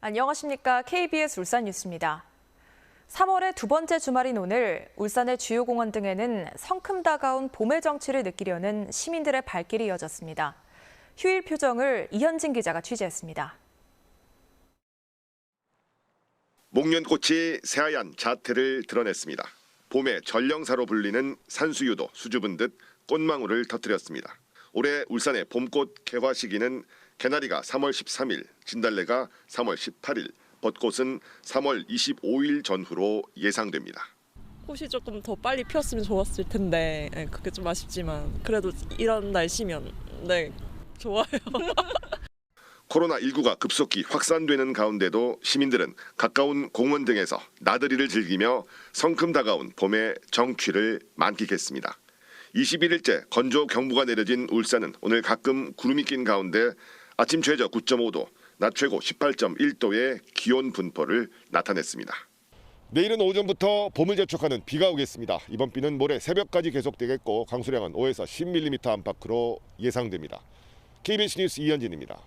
안녕하십니까. KBS 울산 뉴스입니다. 3월의 두 번째 주말인 오늘 울산의 주요 공원 등에는 성큼 다가온 봄의 정취를 느끼려는 시민들의 발길이 이어졌습니다. 휴일 표정을 이현진 기자가 취재했습니다. 목련꽃이 새하얀 자태를 드러냈습니다. 봄의 전령사로 불리는 산수유도 수줍은 듯 꽃망울을 터뜨렸습니다. 올해 울산의 봄꽃 개화 시기는 개나리가 3월 13일, 진달래가 3월 18일, 벚꽃은 3월 25일 전후로 예상됩니다. 꽃이 조금 더 빨리 피었으면 좋았을 텐데 네, 그게 좀 아쉽지만 그래도 이런 날씨면 네 좋아요. 코로나19가 급속히 확산되는 가운데도 시민들은 가까운 공원 등에서 나들이를 즐기며 성큼 다가온 봄의 정취를 만끽했습니다. 21일째 건조 경보가 내려진 울산은 오늘 가끔 구름이 낀 가운데 아침 최저 9.5도, 낮 최고 18.1도의 기온 분포를 나타냈습니다. 내일은 오전부터 봄을 재촉하는 비가 오겠습니다. 이번 비는 모레 새벽까지 계속되겠고 강수량은 5에서 10mm 안팎으로 예상됩니다. KBS 뉴스 이현진입니다.